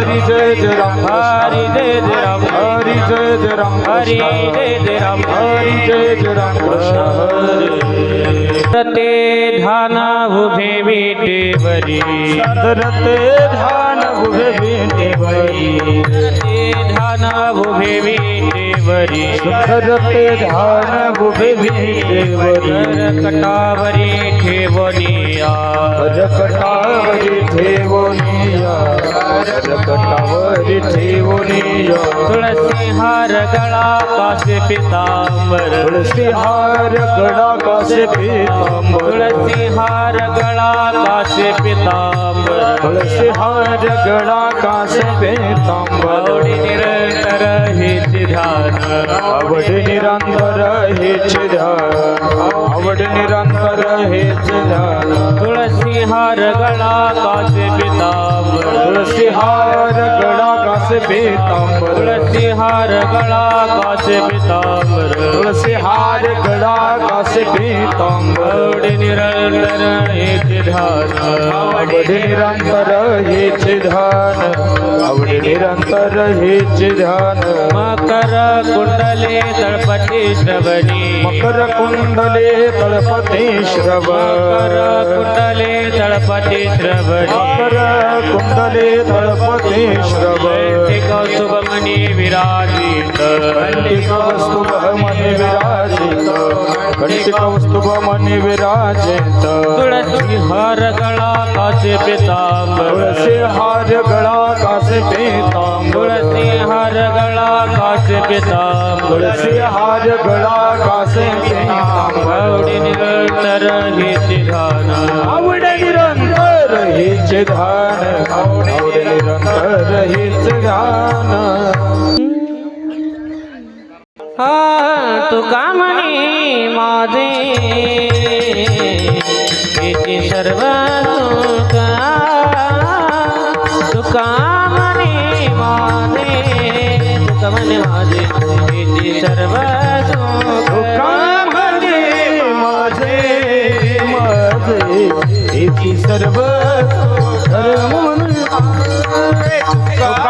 हरि जय जय राम हरी जय जय राम हरि जय जय राम हरी जय जय राम हरि जय जय राम कृष्ण रते धाना उभे विटेवरी धरते ध्यान उभे भेटेवरी रते धाना उभे विटेवरी धरते ध्यान उभे भेटेवरी कटावरी ठेवनिया। रकटावरी ठेवोनिया। तुळसी हार गळा कासे पितांबर. तुळसी हार गडा कासे पीतांबर. तुळसी हार गळा कासे पितांबर. तुळसी हार गडा कासे पीतांबर निरंतर हेच ध्यान आवड निरंतर हेच ध्यान. आवड निरंतर हेच ध्यान. तुळसी हार गळा कासे पितांबर. तुळसी हार गडा कासे पीतांबर. तुळसी हार गळा कासे पितांबर. तुळसी हार गडा कासे पीतांबर. आवडी निरंतर हेच ध्यान. आवड निरंतर हेच ध्यान. आवड निरंतर हेच ध्यान. मकर कुंडले तळपती श्रवणी. मकर कुंडले तळपते श्रवण. मकर कुंडले तळपती श्रवणी. मकर कुंडले तळपते श्रवण. कौस्तुभमणी विराजित. मने विराजित. खंडिक वस्तु मने विराजित। तुळसी हार गळा कासे पितांबर। तुळसी हार गळा कासे पीतांबर। तुळसी हार गळा कासे पितांबर। तुळसी हार गळा कासे पीतांबर। आवडी निरंतर हेच ध्यान आवड निरंतर हेच ध्यान आवड निरंतर हेच ध्यान हा तुका म्हणे माझे? येथे सर्व सुख तुका म्हणे माझे? तुका म्हणे माझे? येथे सर्व तुका म्हणे माझे? माझे. येथे सर्व धर्म तुका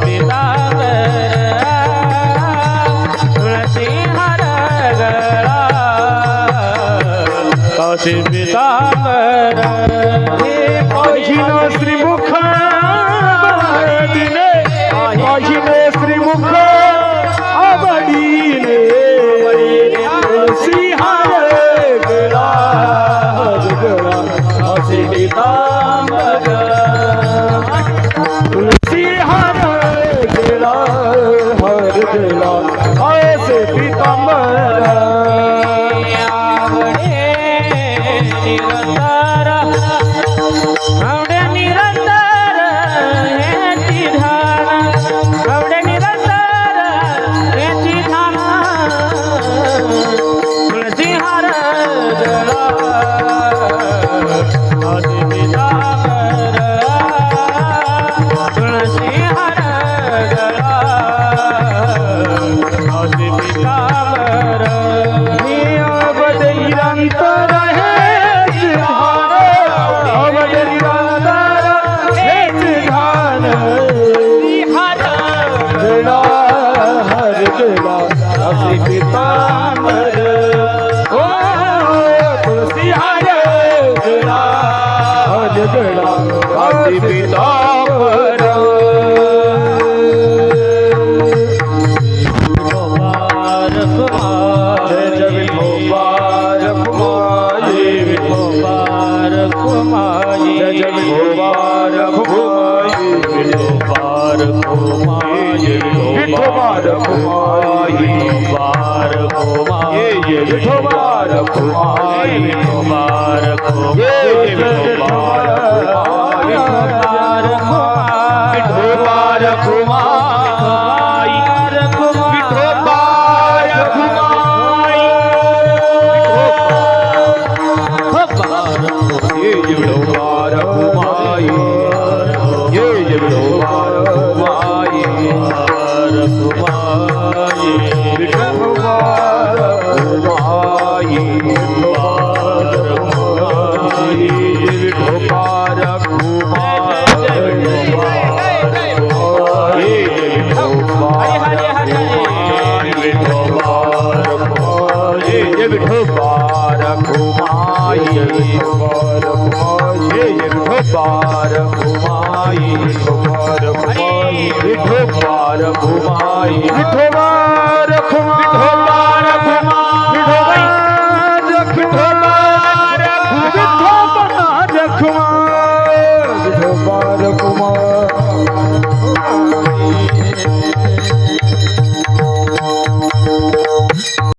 श्रीमुख दिने श्रीमुख आवडीने सिंहार गळा तुलसी हार हर गळा માય વિઠોબા રખુમાય વિઠોબા રખુમાય વિઠોબા રખુમાય વિઠોબા રખુમાય વિઠોબા રખુમાય વિઠોબા રખુમાય વિઠોબા هري هري هري ڏا يار گهمائي پي يار گهمائي ڏوبار گهمائي ڌوبار